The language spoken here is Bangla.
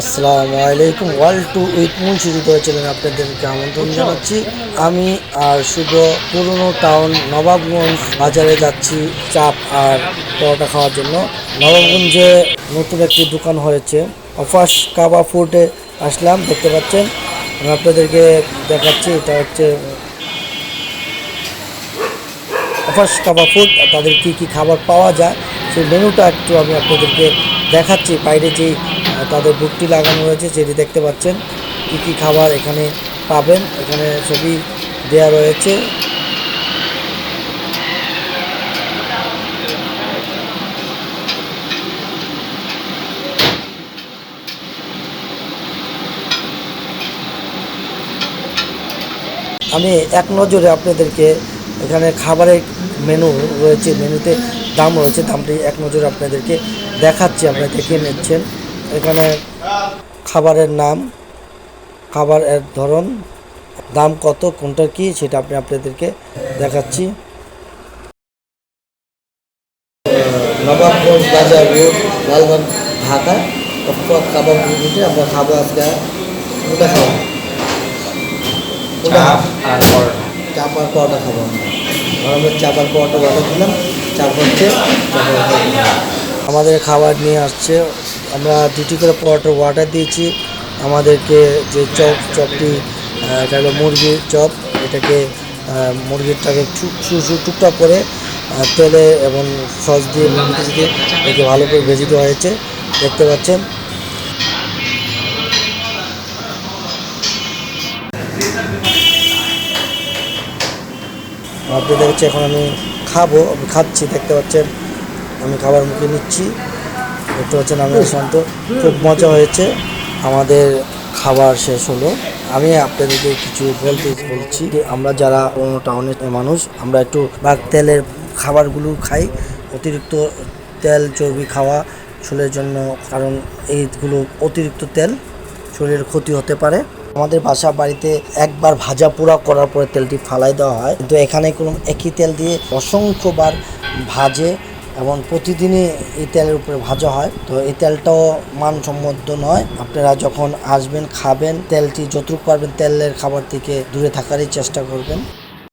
আসসালামু আলাইকুম। ওয়ার্ল্ড টু উইথ মুন্সিদিত চ্যানেলে আপনাদেরকে আমন্ত্রণ জানাচ্ছি। আমি আর শুভ পুরনো টাউন নবাবগঞ্জ বাজারে যাচ্ছি চাপ আর পরোটা খাওয়ার জন্য। নবাবগঞ্জে নতুন একটি দোকান হয়েছে। অফাস কাবা ফুডে আসলাম দেখতে পাচ্ছেন। আমি আপনাদেরকে দেখাচ্ছি এটা হচ্ছে অফাস কাবা ফুড। তাদের কি কি খাবার পাওয়া যায় সেই মেনুটা একটু আমি আপনাদেরকে দেখাচ্ছি। বাইরে আহ, তাদের বুকটি লাগানো রয়েছে সেটি দেখতে পাচ্ছেন। কী কী খাবার এখানে পাবেন? এখানে ছবি দেওয়া রয়েছে। আমি এক নজরে আপনাদেরকে এখানে খাবারের মেনু রয়েছে মেনুতে দাম রয়েছে, দামটি এক নজরে আপনাদেরকে দেখাচ্ছি, আপনারা দেখে নিচ্ছেন। এখানে খাবারের নাম খাবারের ধরন দাম কত কোনটা কি সেটা আপনি আপনাদেরকে দেখাচ্ছি। নবাবগঞ্জ বাজার রোড লালগঞ্জ ঢাকা। অফাত কাবাব রুটিতে আমরা খাব আজকে কোনটা খাব? চাপ আর পরোটা। খাব আমরা। চাপ আর পরোটা অর্ডার দিলাম চাপ হচ্ছে। আমাদের খাবার নিয়ে আসছে। আমরা দুটি করে পরোটার অর্ডার দিয়েছি। আমাদেরকে যে চপ, চপটি এটা হলো মুরগির চপ। এটাকে মুরগিরটাকে টুক টুকটাক করে তেলে এবং সস দিয়ে মুরগিটি দিয়ে একে ভালো করে ভেজে দেওয়া হয়েছে। দেখতে পাচ্ছেন? আপনাদের হচ্ছে এখন আমি খাব খাচ্ছি, দেখতে পাচ্ছেন? আমি খাবার মুখে নিচ্ছি। দেখতে পাচ্ছেন, আমি শান্ত খুব মজা হয়েছে। আমাদের খাবার শেষ হলো। আমি আপনাদেরকে কিছু বলতে বলছি। আমরা যারা অন্য টাউনের মানুষ, আমরা একটু ভাগ তেলের খাবারগুলো খাই। অতিরিক্ত তেল, চর্বি খাওয়া শরীরের জন্য, কারণ এইগুলো অতিরিক্ত তেল শরীরের ক্ষতি হতে পারে। আমাদের বাসা বাড়িতে একবার ভাজা পোড়া করার পরে তেলটি ফালাই দেওয়া হয়। কিন্তু এখানে কোনো একই তেল দিয়ে অসংখ্যবার ভাজে। এবং প্রতিদিনই এই তেলের উপরে ভাজা হয়। তো এই তেলটাও মানসম্মত নয়। আপনারা যখন আসবেন, খাবেন, তেলটি যতটুকু পারবেন তেলের খাবার থেকে দূরে থাকারই চেষ্টা করবেন।